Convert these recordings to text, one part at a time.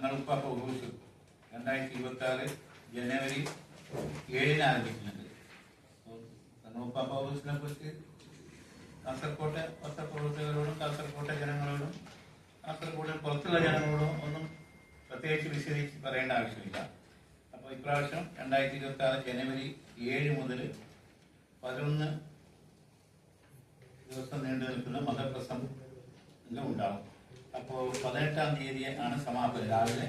തങ്ങളുപ്പാപ്പ ഉറൂസ് രണ്ടായിരത്തി ഇരുപത്തി ആറ് ജനുവരി ഏഴിന് ആരംഭിക്കുന്നുണ്ട്. അപ്പോൾ തങ്ങളുപ്പാപ്പ ഉറൂസിനെ കുറിച്ച് കാസർകോട്ടെ പത്രപ്രവർത്തകരോടും കാസർകോട്ടെ ജനങ്ങളോടും കാസർകോട്ടെ പുറത്തുള്ള ജനങ്ങളോടും ഒന്നും പ്രത്യേകിച്ച് വിശദീകരിച്ച് പറയേണ്ട ആവശ്യമില്ല. അപ്പോൾ ഇപ്രാവശ്യം രണ്ടായിരത്തി ഇരുപത്തി ആറ് ജനുവരി ഏഴ് മുതൽ പതിനൊന്ന് ദിവസം നീണ്ടു നിൽക്കുന്ന മതപ്രസംഗം ഉണ്ടാവും. അപ്പോൾ പതിനെട്ടാം തീയതി ആണ് സമാപനം. രാവിലെ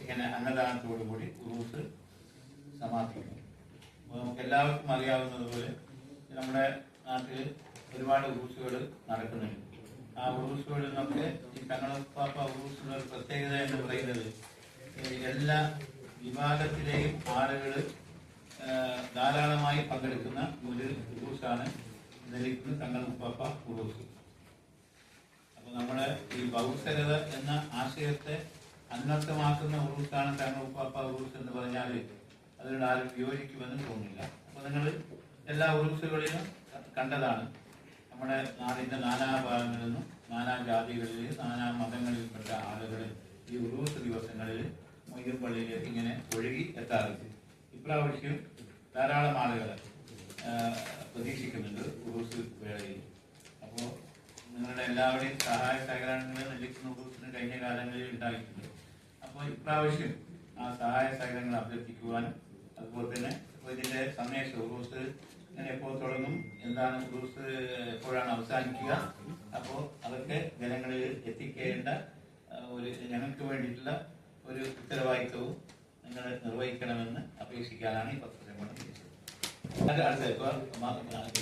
ഇങ്ങനെ അന്നദാനത്തോടുകൂടി ഉറൂസ് സമാപിക്കും. നമുക്ക് എല്ലാവർക്കും അറിയാവുന്നതുപോലെ നമ്മുടെ നാട്ടിൽ ഒരുപാട് ഉറൂസുകൾ നടക്കുന്നുണ്ട്. ആ ഉറൂസുകളിൽ നമുക്ക് ഈ തങ്ങളപ്പാപ്പ ഉറൂസുകളുടെ ഒരു പ്രത്യേകത എന്ന് പറയുന്നത് എല്ലാ വിഭാഗത്തിലെയും ആളുകൾ ധാരാളമായി പങ്കെടുക്കുന്ന ഒരു ഉറൂസാണ് നെല്ലിക്കുന്ന് തങ്ങളുപ്പാപ്പ ഉറൂസ് നമ്മുടെ ഈ ബൗസരത എന്ന ആശയത്തെ അന്വർത്ഥമാക്കുന്ന ഉറൂസാണ് തങ്ങളുപ്പാപ്പ ഉറൂസ് എന്ന് പറഞ്ഞാൽ അതിനോട് ആരും വിയോജിക്കുമെന്ന് തോന്നില്ല അപ്പൊ നിങ്ങൾ എല്ലാ ഉറൂസുകളിലും കണ്ടതാണ്. നമ്മുടെ നാടിന്റെ നാനാ ഭാഗങ്ങളിൽ നിന്നും നാനാ ജാതികളിൽ നാനാ മതങ്ങളിൽപ്പെട്ട ആളുകൾ ഈ ഉറൂസ് ദിവസങ്ങളിൽ മൊയ്യൻ പള്ളിയിലേക്ക് ഇങ്ങനെ ഒഴുകി എത്താറുണ്ട്. ഇപ്രാവശ്യം ധാരാളം ആളുകൾ പ്രതീക്ഷിക്കുന്നുണ്ട് ഉറൂസ് വേളയിൽ. അപ്പോൾ നിങ്ങളുടെ എല്ലാവരുടെയും സഹായ സഹകരണങ്ങൾ നെല്ലിക്കുന്ന ഗ്രൂപ്പിന് കഴിഞ്ഞ കാലങ്ങളിൽ ഉണ്ടായിട്ടുണ്ട്. അപ്പോൾ ഇപ്രാവശ്യം ആ സഹായ സഹകരണങ്ങൾ അഭ്യർത്ഥിക്കുവാനും അതുപോലെ തന്നെ ഇപ്പോൾ ഇതിന്റെ സന്ദേശം ഉറൂസ് എപ്പോൾ തുടങ്ങും എന്താണ് ഉറൂസ് എപ്പോഴാണ് അവസാനിക്കുക അപ്പോൾ അതൊക്കെ ജനങ്ങളിൽ എത്തിക്കേണ്ട ഒരു ഞങ്ങൾക്ക് വേണ്ടിയിട്ടുള്ള ഒരു ഉത്തരവാദിത്വവും നിങ്ങൾ നിർവഹിക്കണമെന്ന് അപേക്ഷിക്കാനാണ് ഈ പത്രസമ്മേളനം വിളിച്ചത് അടുത്ത ഇപ്പൊ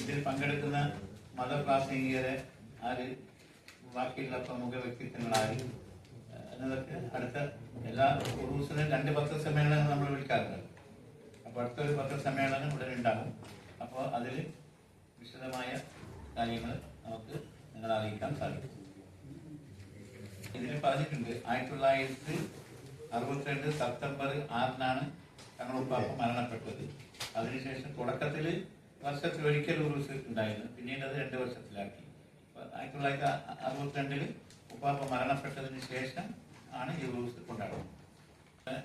ഇതിൽ പങ്കെടുക്കുന്ന മതപ്രാസംഗികരെ ആര്? ബാക്കിയുള്ള പ്രമുഖ വ്യക്തിത്വങ്ങൾ ആര് എന്നതൊക്കെ അടുത്ത എല്ലാ ഉറൂസിനും രണ്ട് പത്രസമ്മേളനങ്ങൾ നമ്മൾ വിളിക്കാറുണ്ട്. അപ്പോൾ അടുത്തൊരു പത്രസമ്മേളനം ഉടനെ ഉണ്ടാകും. അപ്പോൾ അതിൽ വിശദമായ കാര്യങ്ങൾ നമുക്ക് നിങ്ങൾ അറിയിക്കാൻ സാധിക്കും. ഇതിന് പറഞ്ഞിട്ടുണ്ട് ആയിരത്തി തൊള്ളായിരത്തി അറുപത്തിരണ്ട് സെപ്റ്റംബർ ആറിനാണ് തങ്ങളുപ്പാപ്പ മരണപ്പെട്ടത്. അതിനുശേഷം തുടക്കത്തിൽ വർഷത്തിൽ ഒരിക്കൽ ഉറൂസ് ഉണ്ടായിരുന്നു. പിന്നീട് അത് രണ്ട് വർഷത്തിലാക്കി. അപ്പൊ ആയിരത്തി തൊള്ളായിരത്തി അ- അറുപത്തിരണ്ടിൽ ഉപ്പാപ്പ മരണപ്പെട്ടതിന് ശേഷം ആണ് ഈ ഉറൂസ് കൊണ്ടാടുന്നത്.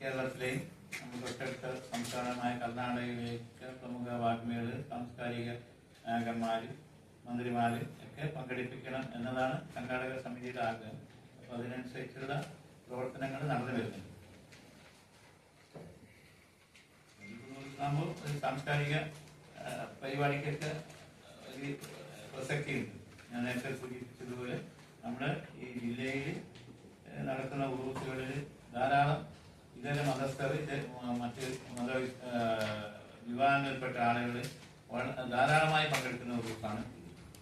കേരളത്തിലെയും നമ്മുടെ തൊട്ടടുത്ത സംസ്ഥാനമായ കർണാടകയിലേക്ക് പ്രമുഖ വാഗ്മികൾ സാംസ്കാരിക നായകന്മാര് മന്ത്രിമാര് ഒക്കെ പങ്കെടുപ്പിക്കണം എന്നതാണ് സംഘാടക സമിതിയുടെ ആഗ്രഹം. അപ്പൊ അതിനനുസരിച്ചുള്ള പ്രവർത്തനങ്ങൾ നടന്നു വരുന്നുണ്ട്. സാംസ്കാരിക പരിപാടിക്കൊക്കെ ഒരു പ്രസക്തിയുണ്ട്. ഞാൻ നേരത്തെ സൂചിപ്പിച്ചതുപോലെ നമ്മുടെ ഈ ജില്ലയിൽ നടക്കുന്ന ഉറൂസുകളിൽ ധാരാളം ഇതര മതസ്ഥർ മറ്റ് മത വിഭാഗങ്ങളിൽപ്പെട്ട ആളുകൾ ധാരാളമായി പങ്കെടുക്കുന്ന ഉറൂസാണ്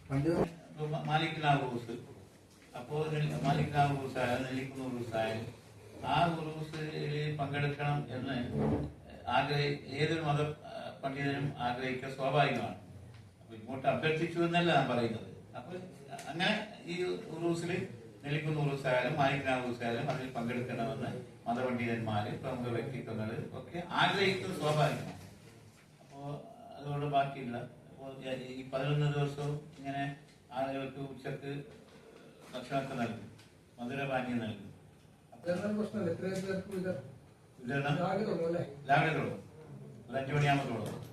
പണ്ട് ഇപ്പൊ മ- മാലിക്കിന ഉറൂസ് അപ്പോൾ മാലിക്കിന ഉറൂസായാലും നെല്ലിക്കുന്ന ഉറൂസായാലും ആ ഉറൂസിൽ പങ്കെടുക്കണം എന്ന് ആഗ്രഹി ഏതൊരു മത പണ്ഡിതനും ആഗ്രഹിക്കുക സ്വാഭാവികമാണ്. അപ്പൊ ഇങ്ങോട്ട് അഭ്യർത്ഥിച്ചു എന്നല്ല ഞാൻ പറയുന്നത്. അപ്പൊ അങ്ങനെ ഈ ഉറൂസിൽ നെല്ലിക്കുന്ന ഉറൂസായാലും ആയാലും ഉറൂസായാലും അതിൽ പങ്കെടുക്കണമെന്ന് മതപണ്ഡിതന്മാര് പ്രമുഖ വ്യക്തിത്വങ്ങൾ ഒക്കെ ആഗ്രഹിക്കുന്നത് സ്വാഭാവികമാണ്. അപ്പോ അതുകൊണ്ട് ബാക്കിയില്ല. അപ്പോൾ ഈ പതിനൊന്ന് ദിവസവും ഇങ്ങനെ ആളുകൾക്ക് ഉച്ചയ്ക്ക് ഭക്ഷണമൊക്കെ നൽകും. മധുരപാനീയം നൽകും. വിതരണം രാവിലെ തുടങ്ങും. ഒരു അഞ്ചു മണിയാകുമ്പോൾ തുടങ്ങും.